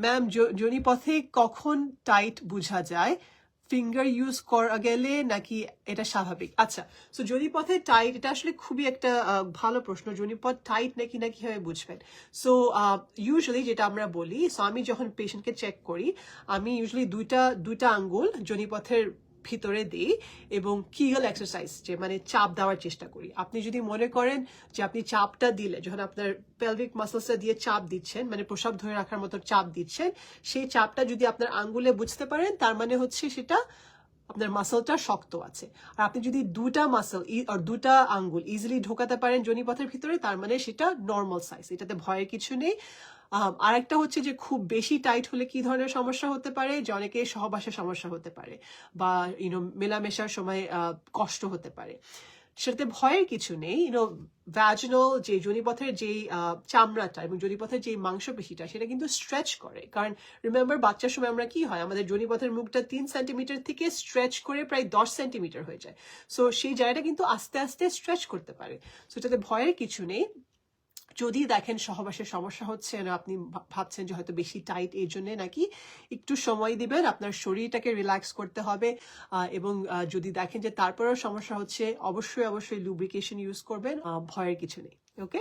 Ma'am জনিপথে কখন tight বোঝা যায় ফিঙ্গার ইউজ করা গেলে নাকি এটা স্বাভাবিক আচ্ছা সো জনিপথে টাইট এটা আসলে খুবই একটা ভালো প্রশ্ন জনিপথ টাইট নাকি না কীভাবে বুঝবেন সো ইউজুয়ালি যেটা আমরা বলি সো আমি যখন পেশেন্টকে চেক করি আমি ইউজুয়ালি দুইটা দুইটা আঙ্গুল জনিপথের ভিতরে দিই এবং কিগল এক্সারসাইজ যে মানে চাপ দেওয়ার চেষ্টা করি। আপনি যদি মনে করেন যে আপনি চাপটা দিলে, যখন আপনার পেলভিক মাসলসটা দিয়ে চাপ দিচ্ছেন মানে প্রসাব ধরে রাখার মতো চাপ দিচ্ছেন, সেই চাপটা যদি আপনার আঙ্গুলে বুঝতে পারেন, তার মানে হচ্ছে সেটা আপনার মাসলটা শক্ত আছে। আর আপনি যদি দুটা মাসল আর দুটা আঙ্গুল ইজিলি ঢোকাতে পারেন জনিপথের ভিতরে, তার মানে সেটা নর্মাল সাইজ এটাতে ভয়ের কিছু নেই। আরেকটা হচ্ছে যে খুব বেশি টাইট হলে কি ধরনের সমস্যা হতে পারে? যে অনেকে সহবাসের সমস্যা হতে পারে বা ইউনো মেলামেশার সময় কষ্ট হতে পারে। সেটাতে ভয়ের কিছু নেই। ইউনো ভ্যাজনাল যে জনিপথের যেই চামড়াটা এবং জনিপথের যেই মাংসপেশিটা, সেটা কিন্তু স্ট্রেচ করে। কারণ রিমেম্বার বাচ্চার সময় আমরা কি হয়? আমাদের জনিপথের মুখটা তিন সেন্টিমিটার থেকে স্ট্রেচ করে প্রায় দশ সেন্টিমিটার হয়ে যায়। সো সেই জায়গাটা কিন্তু আস্তে আস্তে স্ট্রেচ করতে পারে। সো এটাতে ভয়ের কিছু নেই। যদি দেখেন সহবাসের সমস্যা হচ্ছে, না, আপনি ভাবছেন যে হয়তো বেশি টাইট এই জন্যে, নাকি একটু সময় দিবেন, আপনার শরীরটাকে রিল্যাক্স করতে হবে এবং যদি দেখেন যে তারপরেও সমস্যা হচ্ছে, অবশ্যই অবশ্যই লুব্রিকেশন ইউজ করবেন ভয়ের কিছু নেই ওকে